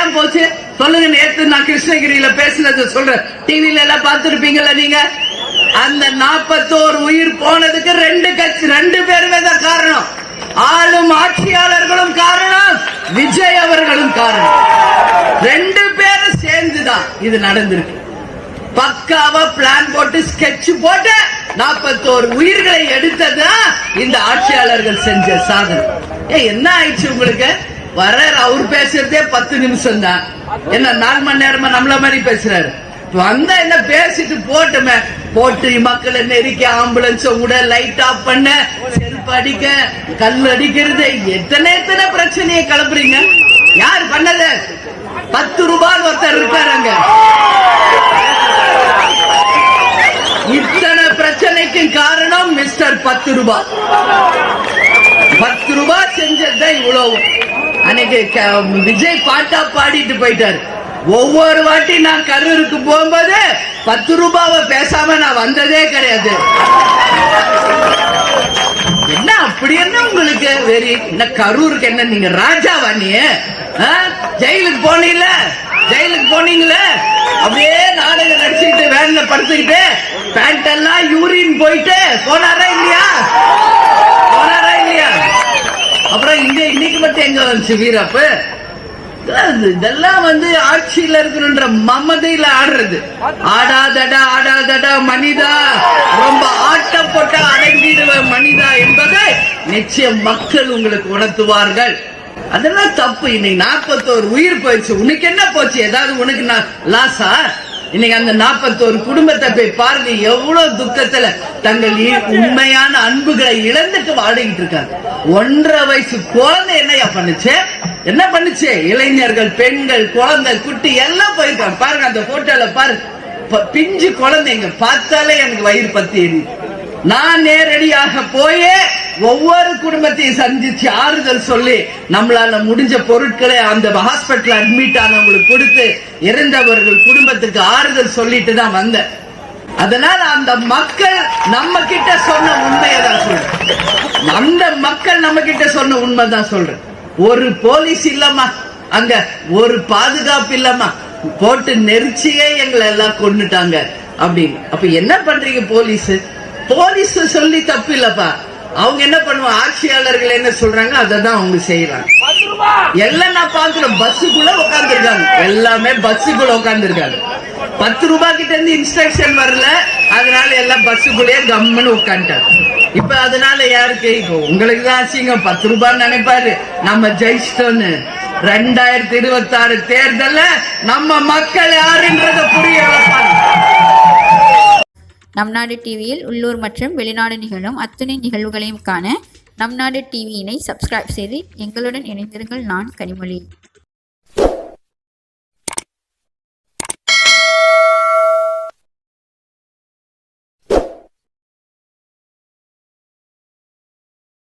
ஏன் போச்சு? சொல்லுங்க நேத்து நான் கிருஷ்ணகிரியில பேசினது சொல்றேன். டிவில எல்லாம் பார்த்திருப்பீங்கல்ல நீங்க? அந்த நாற்பத்தோரு உயிர் போனதுக்கு ரெண்டு கட்சி ரெண்டு பேருமே தான் காரணம். ஆளும் ஆட்சியாளர்களும் காரணம் விஜய் அவர்களும் காரணம். ரெண்டு பேரும் சேர்ந்துதான் இது நடந்திருக்கு. பக்காவா பிளான் போட்டு ஸ்கெட்ச் போட்டு நாற்பத்தோரு உயிர்களை எடுத்ததுதான் இந்த ஆட்சியாளர்கள் செஞ்ச சாதனை. ஏ என்ன ஆயிடுச்சு உங்களுக்கு? வர அவர் பேசுறதே பத்து நிமிஷம் தான் என்ன நாலு மணி நேரமா நம்மள மாதிரி பேசுறாரு? வந்தா என்ன பேசிட்டு போட்டுமே. போட்டு மக்களை நெருக்கி ஆம்புலன்ஸ் விட லைட் ஆஃப் பண்ண செருப்பு அடிக்க கல் அடிக்கிறது எத்தனை எத்தனை பிரச்சனையை கிளப்புறீங்க? யார் பண்ணது? பத்து ரூபாய் ஒருத்தர் இருக்காருங்க இத்தனை பிரச்சனைக்கு காரணம் மிஸ்டர் பத்து ரூபாய் பத்து ரூபாய் செஞ்சதுதான் இவ்வளவு அன்னைக்கு விஜய் பாட்டா பாடிட்டு போயிட்டாரு. ஒவ்வொரு வாட்டி நான் கரூருக்கு போகும்போது பத்து ரூபாவை பேசாம நான் வந்ததே கிடையாது. என்ன அப்படி என்ன உங்களுக்கு? வெறி என்ன கரூருக்கு என்ன? நீங்க ராஜாவா நீ? ஆ? ஜெயிலுக்கு போனீங்கல்ல? ஜெயிலுக்கு போனீங்களே அப்படியே நாடகம் நடிச்சுக்கிட்டு வேன்ல படுத்துக்கிட்டு பேண்ட் எல்லாம் யூரின் போயிட்டு போனாரா இல்லையா போனாரா இல்லையா அப்புறம் இங்க இன்னைக்கு எங்க வந்துச்சு வீரப்ப இதெல்லாம் வந்து ஆட்சியில இருக்கணும்ன்ற மமதையில ஆடுறது. ஆடாதடா ஆடாதடா மனிதா. ரொம்ப ஆட்டம் போட்டா அடங்கிடுவ மனிதா என்பதை நிச்சயம் மக்கள் உங்களுக்கு உணர்த்துவார்கள். அதெல்லாம் தப்பு. இன்னைக்கு நாற்பத்தோரு உயிர் போயிடுச்சு. உனக்கு என்ன போச்சு? ஏதாவது உனக்கு நான் லாஸா இன்னைக்கு அந்த நாற்பத்தோரு குடும்பத்தை போய் பாருங்க எவ்வளவு துக்கத்துல தங்கள் உண்மையான அன்புகளை இழந்துட்டு வாடிக்கிட்டு இருக்காங்க. ஒன்றரை வயசு குழந்தை என்னையா பண்ணுச்சு? என்ன பண்ணுச்சு? இளைஞர்கள் பெண்கள் குழந்தை குட்டி எல்லாம் போயிருக்காங்க. பாருங்க அந்த போட்டோல பாரு. பிஞ்சு குழந்தைங்க பார்த்தாலே எனக்கு வயிறு பத்தி நான் நேரடியாக போயே ஒவ்வொரு குடும்பத்தையும் சந்திச்சு ஆறுதல் சொல்லி நம்மளால முடிஞ்ச பொருட்களை அந்த ஹாஸ்பிட்டல் அட்மிட் ஆனவங்களுக்கு கொடுத்து இறந்தவர்கள் குடும்பத்துக்கு ஆறுதல் சொல்லிட்டு தான் வந்தேன். அதனால அந்த மக்கள் நம்ம கிட்ட சொன்ன உண்மையை தான் சொல்றேன். அந்த மக்கள் நம்ம கிட்ட சொன்ன உண்மை தான் சொல்றேன். ஒரு போலீஸ் இல்லம்மா. அங்க ஒரு பாதுகாப்பு இல்லம்மா. போட்டு நெரிச்சியே எங்களை எல்லாம் கொன்னுட்டாங்க அப்படின்னு. அப்ப என்ன பண்றீங்க போலீஸ்? போலீஸ் சொல்லி தப்பு இல்லப்பா. அவங்க என்ன பண்ணுவாங்க? ஆட்சியாளர்கள் என்ன சொல்றாங்க? அதை தான் அவங்க செய்யறாங்க எல்லாம் நான் பாக்குறேன் பஸ்ஸுக்குள்ள உட்காந்துருக்காங்க எல்லாமே பஸ்ஸுக்குள்ள உட்காந்துருக்காங்க பத்து ரூபாய் கிட்ட இருந்து இன்ஸ்ட்ரக்ஷன் வரல. அதனால எல்லாம் பஸ்ஸுக்குள்ளேயே கம்முன்னு உட்காந்துட்டாங்க இப்ப அதனால யாருக்கு? இப்போ உங்களுக்கு தான் அசிங்கம். பத்து ரூபாய் நினைப்பாரு. நம்ம ஜெயிச்சிட்டோன்னு. ரெண்டாயிரத்தி இருபத்தி ஆறு தேர்தல்ல நம்ம மக்கள் யாருன்றத புரிய வைப்பாங்க. நம் நாடு டிவியில் உள்ளூர் மற்றும் வெளிநாடு நிகழும் அத்துணை நிகழ்வுகளையும் காண நம் நாடு டிவியினை சப்ஸ்கிரைப் செய்து எங்களுடன் இணைந்திருங்கள் நான் கனிமொழி.